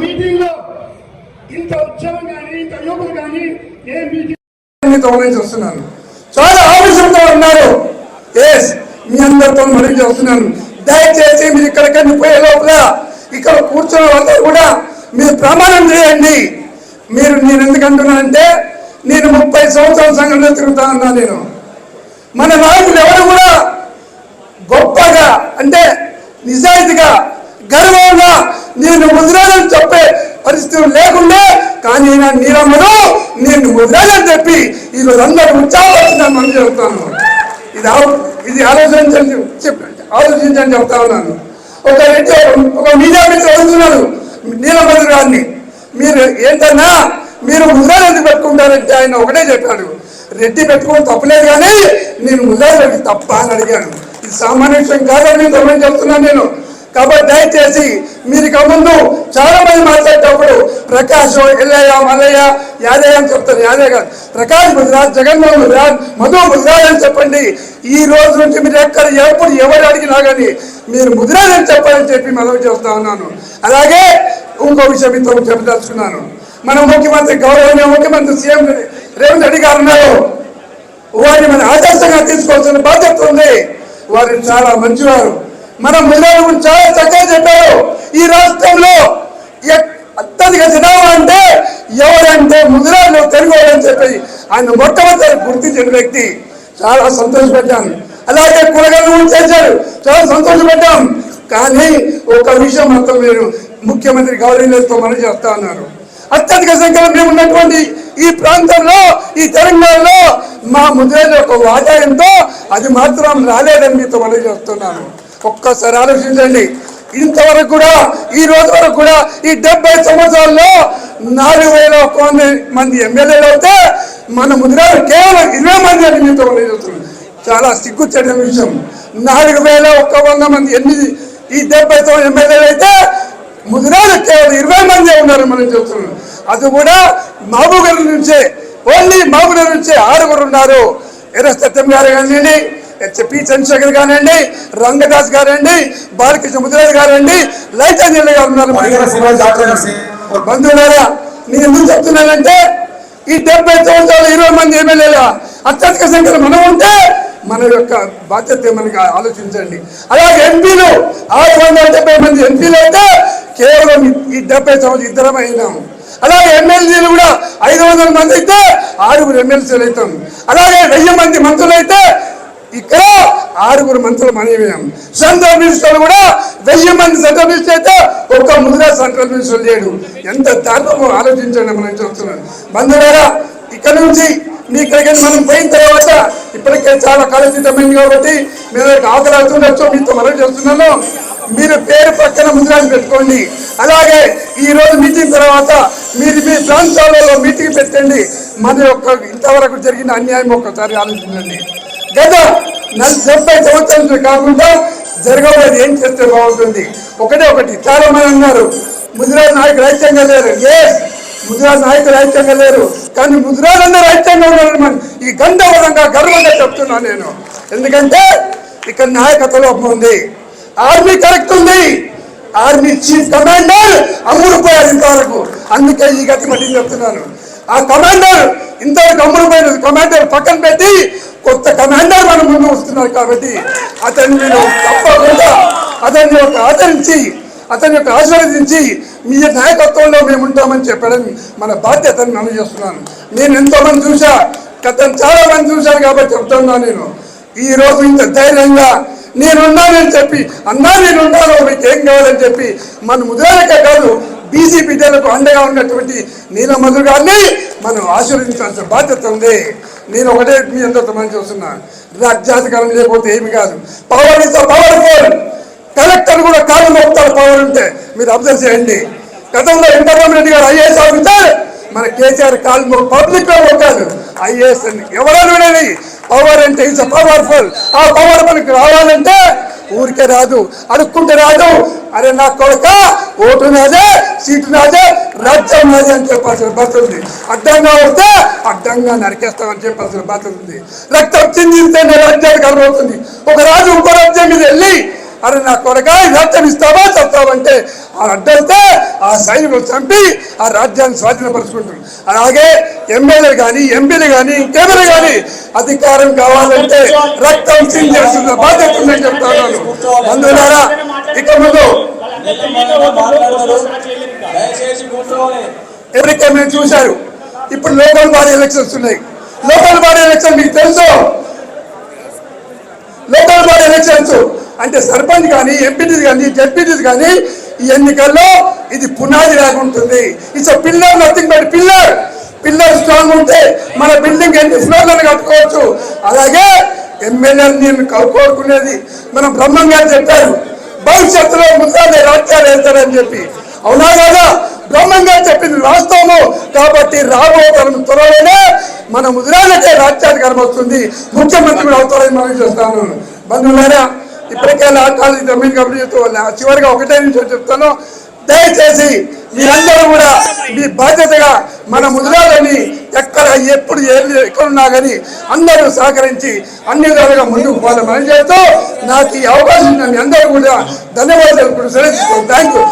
మీటింగ్లో ఇంత ఉత్సవం కానీ ఇంత యువకులు కానీ ఏ మీటింగ్ వస్తున్నాను చాలా ఆవేశంతో ఉన్నారు. ఎస్ మీ అందరితో మనం చేస్తున్నాను దయచేసి మీరు ఇక్కడికన్నా పోయే లోపల ఇక్కడ కూర్చున్న వాళ్ళందరూ కూడా మీరు ప్రమాణం చేయండి. మీరు నేను ఎందుకంటున్నానంటే నేను ముప్పై సంవత్సరాల సంఘంలో తిరుగుతా ఉన్నా నేను. మన నాయకులు ఎవరు కూడా గొప్పగా అంటే నిజాయితీగా గర్వం నేను ముదిరాజని చెప్పే పరిస్థితులు లేకుండా కానీ నా నీరమ్మను నేను ముదిరాజని చెప్పి ఈరోజు అందరూ ఉత్సాహపడుతుందని మనం చెప్తాను ఇది ఇది ఆలోచించండి చెప్పి ఆలోచించని చెప్తా ఉన్నాను. ఒక రెడ్డి ఒక మీడియా మిత్రులు అడుగుతున్నాడు నీలమధు గారిని మీరు ఏంటన్నా మీరు ముద్రాలు పెట్టుకుంటారంటే ఆయన ఒకటే చెప్పాడు. రెడ్డి పెట్టుకోవడం తప్పలేదు కానీ నేను ముద్రాలు తప్ప అని అడిగాను. ఇది సామాన్య విషయం కాదని నేను చెప్తున్నాను నేను. కాబట్టి దయచేసి మీరు ఇక ముందు చాలా మంది మాట్లాడేటప్పుడు ప్రకాష్ ఎల్లయ్య మల్లయ్య యాదయ్య అని చెప్తారు. యాదయ్య గారు ప్రకాష్ గుజరాత్ జగన్మోహన్ గుజరాత్ మధు గుజరాత్ అని చెప్పండి. ఈ రోజు నుంచి మీరు ఎక్కడ ఎప్పుడు ఎవరు అడిగినా కానీ మీరు ముద్రాజ్ అని చెప్పాలని చెప్పి మనవి చేస్తా ఉన్నాను. అలాగే ఇంకో విషయం మీతో చెప్పదలుచుకున్నాను. మన ముఖ్యమంత్రి గౌరవనీయ ముఖ్యమంత్రి సీఎం రేవంత్ రెడ్డి గారు ఉన్నారు. వారిని మన ఆదర్శంగా తీసుకోవాల్సిన బాధ్యత ఉంది. వారు చాలా మంచివారు. మన ముద్రాల గురించి చాలా చక్కగా చెప్పారు. ఈ రాష్ట్రంలో అత్యధిక జనాభా అంటే ఎవరంటే ముద్రాలు తెలుగు అని చెప్పి ఆయన మొట్టమొదటి గుర్తించిన వ్యక్తి చాలా సంతోషపడ్డాను అలాగే కూరగాయలు కూడా చేశారు. చాలా సంతోషపడ్డాం కానీ ఒక విషయం మాత్రం మీరు ముఖ్యమంత్రి గౌరవనీయులతో మనం చేస్తా ఉన్నారు అత్యధిక సంఖ్యలో మేము ఉన్నటువంటి ఈ ప్రాంతంలో ఈ తెలంగాణలో మా ముద్రేల యొక్క వాటా అది మాత్రం రాలేదని మీతో మనం చేస్తున్నాను. ఒక్కసారి ఆలోచించండి. ఇంతవరకు కూడా ఈ రోజు వరకు కూడా ఈ డెబ్బై సంవత్సరాల్లో నాలుగు వేల ఒక్క మంది ఎమ్మెల్యేలు అయితే మన ముద్రాలు కేవలం ఇరవై మంది అని మీతో చాలా సిగ్గుచ్చిన విషయం. నాలుగు వేల ఒక్క వంద మంది ఎనిమిది ఈ డెబ్బై తొమ్మిది ఎమ్మెల్యేలు అయితే ముదిరాలు కేవలం ఇరవై మంది ఉన్నారు మనం చెప్తున్నాం అది కూడా మహబూబ్ నుంచే ఓన్లీ మహబూబ్ నుంచే ఆరుగురు ఉన్నారు. ఎర్ర సత్యం గారు కానివ్వండి పి చంద్రశేఖర్ గారండి రంగదాస్ గారండి బాలకృష్ణ ముద్రాజ్ గారండి లైచంద్రులు గారు ఉన్నారు బంధువులారా నేను ఎందుకు చెప్తున్నానంటే ఈ డెబ్బై సంవత్సరాలు ఇరవై మంది ఎమ్మెల్యేల అత్యధిక సంఖ్యలో మనం ఉంటే మన యొక్క బాధ్యత మనకి ఆలోచించండి. అలాగే ఎంపీలు ఆరు వందల డెబ్బై మంది ఎంపీలు అయితే కేవలం ఈ డెబ్బై తొమ్మిది ఇద్దరం అయినాం. అలాగే ఎమ్మెల్యేలు కూడా ఐదు వందల మంది అయితే ఆరుగురు ఎమ్మెల్సీలు అవుతాం అలాగే వెయ్యి మంది మంత్రులు అయితే ఇక్కడ ఆరుగురు మంత్రులు మనవేయం సెంట్రల్ మినిస్టర్లు కూడా వెయ్యి మంది సెంట్రల్ మినిస్టర్ అయితే ఒక్క ముందుగా సెంట్రల్ మినిస్టర్ లేడు. ఎంత దారుణమో ఆలోచించండి మనం చెప్తున్నాను బంధువులారా ఇక్కడ నుంచి మీ ఇక్కడికి మనం పోయిన తర్వాత ఇప్పటికే చాలా కాలుషితమైంది కాబట్టి మీరు ఆకలి అవుతుండొచ్చు మీతో మనం చేస్తున్నాను. మీరు పేరు పక్కన ముద్రాన్ని పెట్టుకోండి. అలాగే ఈ రోజు మీటింగ్ తర్వాత మీరు మీ ప్రాంతాలలో మీటింగ్ పెట్టండి. మన యొక్క ఇంతవరకు జరిగిన అన్యాయం ఒక్కసారి ఆలోచించండి. గత నల్- డెబ్బై సంవత్సరాలు కాకుండా జరగబోయేది ఏం చేస్తే బాగుంటుంది? ఒకటే ఒకటి. చాలా మంది అన్నారు ముదిరాజ్ నాయకులు ఐక్యంగా లేరు. ఏ ముదిరాజ్ నాయకులు ఐక్యంగా లేరు. కానీ ముదిరాజందరూ రాజ్యాంగం ఉన్నారు ఈ గంధవరంగా గర్వంగా చెప్తున్నాను నేను. ఎందుకంటే ఇక్కడ నాయకత్వ లోపం ఉంది. ఆర్మీ కరెక్ట్ ఉంది. ఆర్మీ చీఫ్ కమాండర్ అమ్ముడుపోయారు ఇంతవరకు. అందుకే ఈ గతి మళ్ళీ చెప్తున్నాను. ఆ కమాండర్ ఇంతవరకు అమ్ముడుపోయిన కమాండర్ పక్కన పెట్టి కొత్త కమాండర్ మన ముందు వస్తున్నారు కాబట్టి అతన్ని నేను తప్పకుండా అతన్ని ఒక ఆదరించి అతని యొక్క ఆశీర్వదించి మీ నాయకత్వంలో మేము ఉంటామని చెప్పడం మన బాధ్యతను మనం చేస్తున్నాను. నేను ఎంతోమంది చూసా గతం చాలా మంది చూశాను కాబట్టి చెప్తున్నా నేను. ఈ రోజు ఇంత ధైర్యంగా నేనున్నానని చెప్పి అన్నా నేనున్నాను మీకు ఏం కావాలని చెప్పి మన ముద్రాలకే కాదు బీసీ బిడ్డలకు అండగా ఉన్నటువంటి నీలమధు గారిని మనం ఆశీర్వదించాల్సిన బాధ్యత ఉంది. నేను ఒకటే మీ అందరితో మనం చూస్తున్నాను రాజ్యాధికారం లేకపోతే ఏమి కాదు. పవర్ ఇస్ పవర్ఫుల్ కలెక్టర్ కూడా కాలు మోపుతారు పవర్ ఉంటే. మీరు అబ్జర్వ్ చేయండి. గతంలో ఇంద్రరామ్ రెడ్డి గారు ఐఏఎస్ ఆఫీసర్. మన కేసీఆర్ కాలు పబ్లిక్లో కాదు ఐఏఎస్ అని ఎవరైనా పవర్ అంటే ఇట్స్ పవర్ఫుల్ ఆ పవర్ మనకు రావాలంటే ఊరికే రాదు అడుక్కుంటే రాదు. అరే నా కొడుక ఓటు నాదే సీటు నాదే రాజ్యం నాదే అని చెప్పాల్సిన బతుంది అడ్డంగా వస్తే అడ్డంగా నరికేస్తామని చెప్పాల్సిన బతుంది రక్తం చిందిస్తేనే రాజ్యాలు కలబడుతుంది ఒక రాజు ఇంకో రాజ్యం మీద వెళ్ళి అరే నా కొరగా ఈ రాజ్యం ఇస్తావా చెప్తావంటే ఆ అడ్డంతే ఆ సైనికులు చంపి ఆ రాజ్యాన్ని స్వాధీనపరుచుకుంటారు. అలాగే ఎమ్మెల్యేలు కానీ ఎంపీలు కానీ ఇంకెవరు కానీ అధికారం కావాలంటే రక్తం చించేస్తున్న బాధ్యత ఉందని చెప్తా అందువల్ల ఇక ముందు ఎవరికైనా మీరు చూశారు? ఇప్పుడు లోకల్ బాడీ ఎలక్షన్స్ ఉన్నాయి. లోకల్ బాడీ ఎలక్షన్ మీకు తెలుసు. లోకల్ బాడీ ఎలక్షన్స్ అంటే సర్పంచ్ కానీ ఎంపీటీస్ కానీ జడ్పీటీస్ కానీ ఈ ఎన్నికల్లో ఇది పునాది లాగా ఉంటుంది. It's pillar nothing but pillar pillar strong ఉంటే మన బిల్డింగ్ ఎన్ని ఫ్లోర్లను కట్టుకోవచ్చు. అలాగే ఎమ్మెల్యేలు నేను కోరుకునేది మన బ్రహ్మం గారు చెప్పారు భవిష్యత్తులో ముందే రాజ్యాలు వెళ్తారని చెప్పి. అవునా కదా? బ్రహ్మం గారు చెప్పింది రాస్తాము కాబట్టి రాబో తరం త్వరలోనే మన ముదిరాలకే రాజ్యాధికారం వస్తుంది. ముఖ్యమంత్రి కూడా అవుతారని మనం చేస్తాను. బంధువులారా ఇప్పటికే లాటాలు జమీన్ కబుర్లు చేస్తూ చివరిగా ఒకటే నుంచి చెప్తాను. దయచేసి మీరందరూ కూడా మీ బాధ్యతగా మన ముదిరాలని ఎక్కడ ఎప్పుడు ఎక్కడున్నా కానీ అందరూ సహకరించి అన్ని విధాలుగా ముందుకు పోవాలని మనం చేస్తూ నాకు ఈ అవకాశం ఇచ్చిన మీ అందరూ కూడా ధన్యవాదాలు ఇప్పుడు సెలవు థ్యాంక్ యూ